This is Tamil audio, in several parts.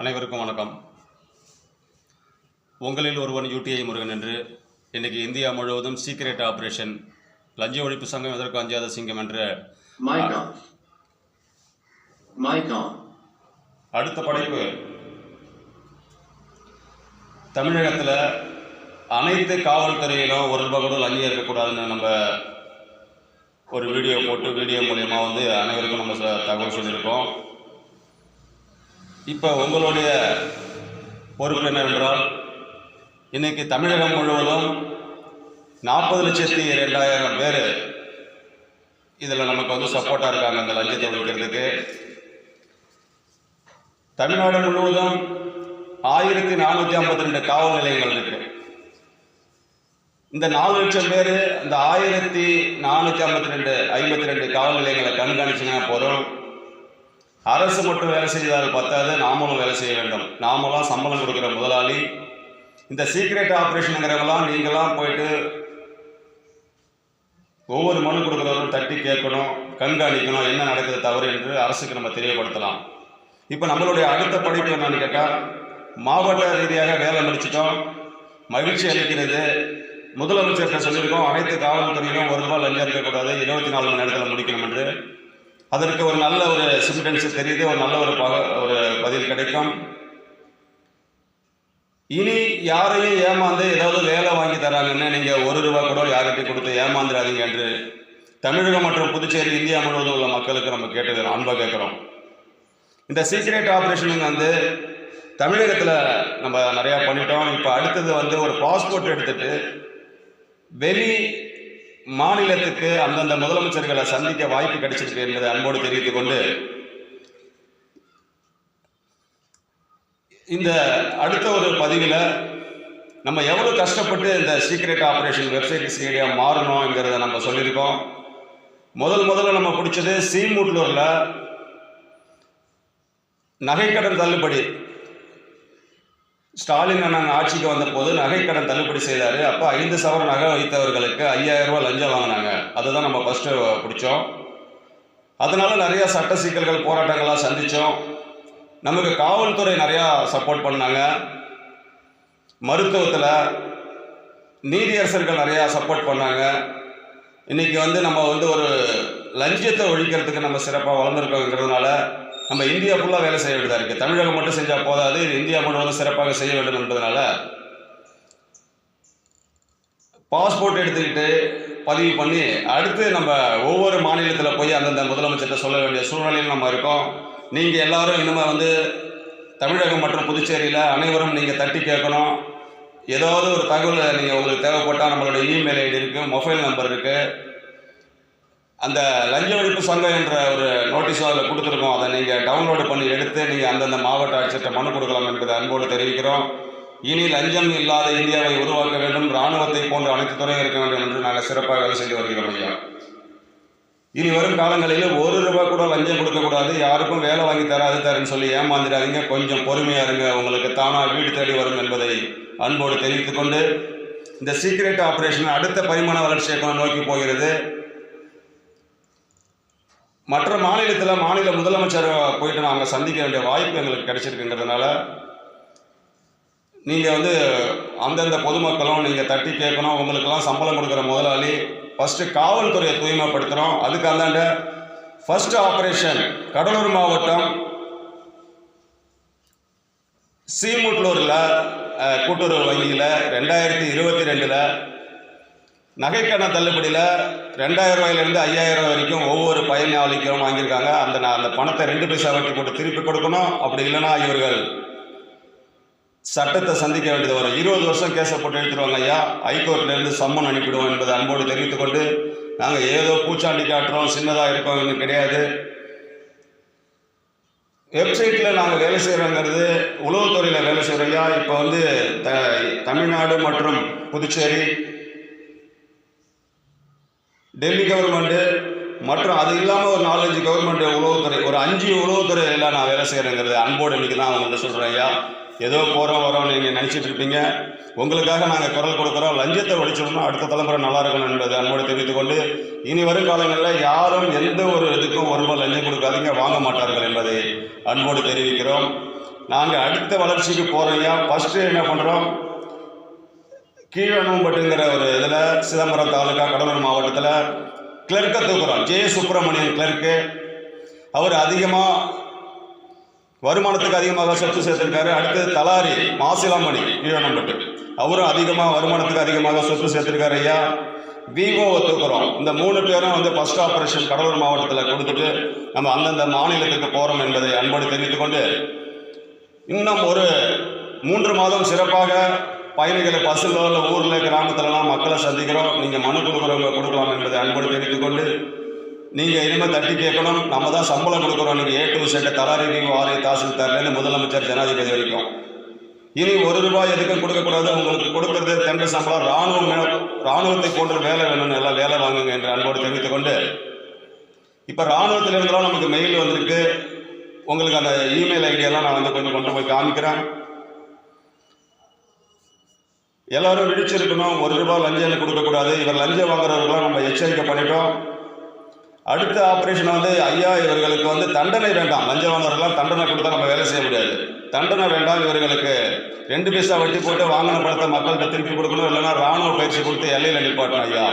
அனைவருக்கும் வணக்கம். உங்களில் ஒருவன் யூடிஐ முருகன் என்று இன்னைக்கு இந்தியா முழுவதும் சீக்ரெட் ஆபரேஷன் லஞ்ச ஒழிப்பு சங்கம் எதற்கு அஞ்சாத சிங்கம் என்ற. அடுத்த படைப்பு. தமிழகத்தில் அனைத்து காவல்துறையிலும் ஒரு ரூபாய் கூட லஞ்சம் இருக்கக்கூடாதுன்னு நம்ம ஒரு வீடியோ போட்டு வீடியோ மூலயமா வந்து அனைவருக்கும் நம்ம தகவல் சொல்லியிருக்கோம். இப்போ உங்களுடைய பொறுப்பு என்னவென்றால் இன்றைக்கி தமிழகம் முழுவதும் நாற்பது லட்சத்தி ரெண்டாயிரம் பேர் இதில் நமக்கு வந்து சப்போர்ட்டாக இருக்காங்க அந்த லஞ்சத்தை ஒழிக்கிறதுக்கு. தமிழ்நாடு முழுவதும் ஆயிரத்தி நானூற்றி ஐம்பத்தி ரெண்டு காவல் நிலையங்கள் இருக்கு. இந்த நாலு லட்சம் பேர் இந்த ஆயிரத்தி நானூற்றி ஐம்பத்தி ரெண்டு ஐம்பத்தி ரெண்டு காவல் நிலையங்களை கண்காணிச்சுன்னா போகிறோம் அரசு மட்டும் வேலை செய்தால் பத்தாது நாமளும் வேலை செய்ய வேண்டும். நாமளாம் சம்பளம் கொடுக்குற முதலாளி. இந்த சீக்ரெட் ஆப்ரேஷனுங்கிறவங்களாம் நீங்களாம் போயிட்டு ஒவ்வொரு மனு கொடுக்குறவரும் தட்டி கேட்கணும் கண்காணிக்கணும் என்ன நடக்குது தவறு என்று அரசுக்கு நம்ம தெரியப்படுத்தலாம். இப்போ நம்மளுடைய அடுத்த படிப்பு என்னன்னு கேட்டால் மாவட்ட ரீதியாக வேலை முடிச்சிட்டோம் மகிழ்ச்சி அளிக்கிறது. முதலமைச்சர்கிட்ட சொல்லியிருக்கோம் அனைத்து காவல்துறையிலும் ஒரு ரூபாய் லஞ்சம் இருக்கக்கூடாது இருபத்தி நாலு மணி நேரத்தில் முடிக்கணும் என்று அதற்கு ஒரு நல்ல ஒரு சிம்டன்ஸ் தெரியுது ஒரு நல்ல ஒரு பக ஒரு பதில் கிடைக்கும். இனி யாரையும் ஏமாந்து ஏதாவது வேலை வாங்கி தராங்கன்னு நீங்கள் ஒரு ரூபா கூட யார்கிட்டையும் கொடுத்து ஏமாந்துடாதீங்க என்று தமிழகம் மற்றும் புதுச்சேரி இந்தியா முழுவதும் உள்ள மக்களுக்கு நம்ம கேட்டது அன்பாக கேட்குறோம். இந்த சீக்ரெட் ஆப்ரேஷனுங்க வந்து தமிழகத்தில் நம்ம நிறையா பண்ணிட்டோம். இப்போ அடுத்தது வந்து ஒரு பாஸ்போர்ட் எடுத்துட்டு வெளி மாநிலத்துக்கு அந்தந்த முதலமைச்சர்களை சந்திக்க வாய்ப்பு கிடைச்சிருக்கு என்பதை அன்போடு தெரிவித்துக் கொண்டு இந்த அடுத்த ஒரு பதிவில் நம்ம எவ்வளோ கஷ்டப்பட்டு இந்த சீக்ரெட் ஆப்ரேஷன் வெப்சைட் ஸ்டேடியா மாறணுங்கிறத நம்ம சொல்லியிருக்கோம். முதல் முதல்ல நம்ம பிடிச்சது சீமூட்லூரில் நகைக்கடன் தள்ளுபடி. ஸ்டாலின் அண்ணன் ஆட்சிக்கு வந்தபோது நகைக்கடன் தள்ளுபடி செய்தார். அப்போ ஐந்து சவர நகை வைத்தவர்களுக்கு ஐயாயிரம் ரூபாய் லஞ்சம் வாங்கினாங்க. அதுதான் நம்ம ஃபஸ்ட்டு பிடிச்சோம். அதனால நிறைய சட்ட சிக்கல்கள் போராட்டங்களாக சந்தித்தோம் நமக்கு காவல்துறை நிறையா சப்போர்ட் பண்ணாங்க. மருத்துவத்தில் நீதியரசர்கள் நிறையா சப்போர்ட் பண்ணாங்க. இன்றைக்கி வந்து நம்ம வந்து ஒரு லஞ்சத்தை ஒழிக்கிறதுக்கு நம்ம சிறப்பாக வளர்ந்துருக்கோங்கிறதுனால நம்ம இந்தியா ஃபுல்லாக வேலை செய்ய வேண்டியதாக இருக்குது தமிழகம் மட்டும் செஞ்சால் போதாது இது இந்தியா முழுவதும் சிறப்பாக செய்ய வேண்டும் என்பதனால பாஸ்போர்ட் எடுத்துக்கிட்டு பதிவு பண்ணி அடுத்து நம்ம ஒவ்வொரு மாநிலத்தில் போய் அந்தந்த முதலமைச்சர்கிட்ட சொல்ல வேண்டிய சூழ்நிலையில் நம்ம இருக்கோம். நீங்கள் எல்லாரும் இனிமே வந்து தமிழகம் மற்றும் புதுச்சேரியில் அனைவரும் நீங்கள் தட்டி கேட்கணும். ஏதாவது ஒரு தகவல் நீங்கள் உங்களுக்கு தேவைப்பட்டால் நம்மளோட இமெயில் ஐடி இருக்குது மொபைல் நம்பர் இருக்குது அந்த லஞ்ச ஒழிப்பு சங்கம் என்ற ஒரு நோட்டீஸும் அதில் கொடுத்துருக்கோம். அதை நீங்கள் டவுன்லோடு பண்ணி எடுத்து நீங்கள் அந்தந்த மாவட்ட ஆட்சியர்கிட்ட மனு கொடுக்கலாம் என்பதை அன்போடு தெரிவிக்கிறோம். இனி லஞ்சம் இல்லாத இந்தியாவை உருவாக்க வேண்டும். இராணுவத்தை போன்ற அனைத்து துறையும் இருக்க வேண்டும் என்று நாங்கள் சிறப்பாக வேலை செஞ்சு வருகிறோம் ஐயா. இனி வரும் காலங்களில் ஒரு ரூபாய் கூட லஞ்சம் கொடுக்கக்கூடாது யாருக்கும் வேலை வாங்கி தராது தரேன்னு சொல்லி ஏமாந்துடாதீங்க. கொஞ்சம் பொறுமையாக இருங்க. உங்களுக்கு தானாக வீடு தேடி வரும் என்பதை அன்போடு தெரிவித்துக்கொண்டு இந்த சீக்ரெட் ஆப்ரேஷன் அடுத்த பரிமாண வளர்ச்சியை நோக்கி போகிறது. மற்ற மாநிலத்தில் மாநில முதலமைச்சர் போயிட்டு நாங்கள் சந்திக்க வேண்டிய வாய்ப்பு எங்களுக்கு கிடைச்சிருக்குங்கிறதுனால நீங்கள் வந்து அந்தந்த பொதுமக்களும் நீங்கள் தட்டி கேட்கணும். உங்களுக்கெல்லாம் சம்பளம் கொடுக்குற முதலாளி. ஃபஸ்ட்டு காவல்துறையை தூய்மைப்படுத்துகிறோம் அதுக்கு அந்தாண்ட ஃபர்ஸ்ட் ஆப்ரேஷன் கடலூர் மாவட்டம் சீமுட்லூரில் கூட்டுறவு வங்கியில் ரெண்டாயிரத்தி இருபத்தி ரெண்டில் நகைக்கடன் தள்ளுபடியில் ரெண்டாயிரம் ரூபாயிலேருந்து ஐயாயிரம் ரூபாய் வரைக்கும் ஒவ்வொரு பயனாளிக்கும் வாங்கியிருக்காங்க. அந்த அந்த பணத்தை ரெண்டு பைசா வட்டி போட்டு திருப்பி கொடுக்கணும். அப்படி இல்லைன்னா இவர்கள் சட்டத்தை சந்திக்க வேண்டியது வரும். இருபது வருஷம் கேஸை போட்டு எடுத்துருவாங்க ஐயா. ஹைகோர்ட்லேருந்து சம்மன் அனுப்பிடுவோம் என்பதை அன்போடு தெரிவித்துக் கொண்டு நாங்கள் ஏதோ பூச்சாண்டி காட்டுறோம். சின்னதாக இருக்கோம் இன்னும் கிடையாது. வெப்சைட்டில் நாங்கள் வேலை செய்கிறோங்கிறது உளவுத்துறையில் வேலை செய்கிறோம் ஐயா. இப்போ வந்து த தமிழ்நாடு மற்றும் புதுச்சேரி டெல்லி கவர்மெண்ட்டு மற்றும் அது இல்லாமல் ஒரு நாலஞ்சு கவர்மெண்ட் உளவுத்துறை ஒரு அஞ்சு உளவுத்துறையில் நான் வேலை செய்கிறேங்கிறது அன்போடு இன்றைக்கி தான் அவங்கள்ட்ட சொல்கிறேன் ஐயா. ஏதோ போகிறோம் வரோம்னு நீங்கள் நினச்சிட்டு இருப்பீங்க. உங்களுக்காக நாங்கள் குரல் கொடுக்குறோம். லஞ்சத்தை ஒழிச்சிடணும் அடுத்த தலைமுறை நல்லா இருக்கணும் என்பது அன்போடு தெரிவித்துக் கொண்டு இனி வரும் காலங்களில் யாரும் எந்த ஒரு இதுக்கும் ஒரு ரூபாய் லஞ்சம் கொடுக்காதீங்க வாங்க மாட்டார்கள் என்பதை அன்போடு தெரிவிக்கிறோம். நாங்கள் அடுத்த வளர்ச்சிக்கு போகிறோம் ஐயா. ஃபஸ்ட்டு என்ன பண்ணுறோம் கீழனம்பட்டுங்கிற ஒரு இதில் சிதம்பரம் தாலுக்கா கடலூர் மாவட்டத்தில் கிளர்க்கை தூக்குறோம் ஜே. சுப்பிரமணியன் கிளர்க்கு அவர் அதிகமாக வருமானத்துக்கு அதிகமாக சொத்து சேர்த்திருக்காரு. அடுத்தது தலாரி மாசிலாமணி கீழனம்பட்டு அவரும் அதிகமாக வருமானத்துக்கு அதிகமாக சொத்து சேர்த்திருக்காரு ஐயா. விவோவை தூக்குறோம். இந்த மூணு பேரும் வந்து ஃபஸ்ட் ஆப்ரேஷன் கடலூர் மாவட்டத்தில் கொடுத்துட்டு நம்ம அந்தந்த மாநிலத்துக்கு போகிறோம் என்பதை அன்போடு தெரிவித்துக்கொண்டு இன்னும் ஒரு மூன்று மாதம் சிறப்பாக பயணிகளை பஸ்ஸில் இல்லை ஊரில் கிராமத்துலலாம் மக்களை சந்திக்கிறோம். நீங்கள் மனு கொடுக்குறவங்க கொடுக்கலாம் என்பதை அன்போடு தெரிவித்துக்கொண்டு நீங்கள் இனிமேல் தட்டி கேட்கணும். நம்ம தான் சம்பளம் கொடுக்குறோம். நீங்கள் ஏ டு செட் தலாரி விவோ தாசில்தார்லேருந்து முதலமைச்சர் ஜனாதிபதி வரைக்கும். இனி ஒரு ரூபாய் எதுக்கும் கொடுக்கக்கூடாது. உங்களுக்கு கொடுக்கறது தென்ற சம்பளம். ராணுவம் மே- ராணுவத்தை போன்ற வேலை வேணும்னு எல்லாம் வேலை வாங்குங்க என்று அன்போடு தெரிவித்துக்கொண்டு இப்போ ராணுவத்தில் இருந்தாலும் நமக்கு மெயில் வந்திருக்கு. உங்களுக்கு அந்த இமெயில் ஐடியெல்லாம் நான் வந்து கொஞ்சம் கொண்டு போய் காமிக்கிறேன். எல்லாரும் விழிச்சிருக்கணும் ஒரு ரூபாய் லஞ்சம் கொடுக்கக்கூடாது இவர் லஞ்சம் வாங்குறவர்களாம் நம்ம எச்சரிக்கை பண்ணிட்டோம். அடுத்த ஆப்ரேஷன் வந்து ஐயா இவர்களுக்கு வந்து தண்டனை வேண்டாம். லஞ்சம் வாங்குறவர்களாம் தண்டனை கொடுத்தா நம்ம வேலை செய்ய முடியாது. தண்டனை வேண்டாம் இவர்களுக்கு. ரெண்டு பைசா வட்டி போட்டு வாங்கின படத்தை மக்கள்கிட்ட திருப்பி கொடுக்கணும். இல்லைன்னா ராணுவ பயிற்சி கொடுத்து எல்லையில் நிற்பாட்டணும் ஐயா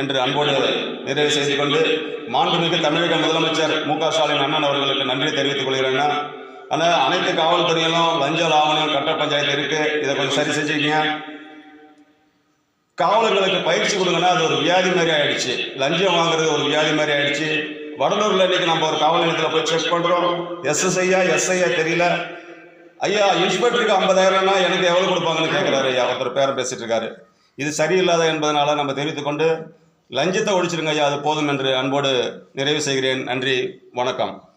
என்று அன்போடு நிறைவு செய்து கொண்டு மாண்புமிகு தமிழக முதலமைச்சர் மு க ஸ்டாலின் அண்ணன் அவர்களுக்கு நன்றி தெரிவித்துக் கொள்கிறேன்னா ஆனால் அனைத்து காவல்துறையிலும் லஞ்ச ஆவணம் கட்ட பஞ்சாயத்து இருக்கு. இதை கொஞ்சம் சரி செஞ்சுக்கீங்க. காவலர்களுக்கு பயிற்சி கொடுங்கன்னா அது ஒரு வியாதி மாதிரி ஆயிடுச்சு. லஞ்சம் வாங்குறது ஒரு வியாதி மாதிரி ஆயிடுச்சு. வடலூர்ல இன்னைக்கு நம்ம ஒரு காவல் நிலையத்தில் போய் செக் பண்றோம். எஸ்எஸ்ஐயா எஸ்ஐயா தெரியல. ஐயா இன்ஸ்பெக்டருக்கு ஐம்பதாயிரம்னா எனக்கு எவ்வளவு கொடுப்பாங்கன்னு கேட்குறாரு ஐயா. ஒருத்தர் பேரை பேசிட்டு இருக்காரு. இது சரியில்லாத என்பதனால நம்ம தெரிவித்துக் கொண்டு லஞ்சத்தை ஒழிச்சிருங்க ஐயா. அது போதும் என்று அன்போடு நிறைவு செய்கிறேன். நன்றி. வணக்கம்.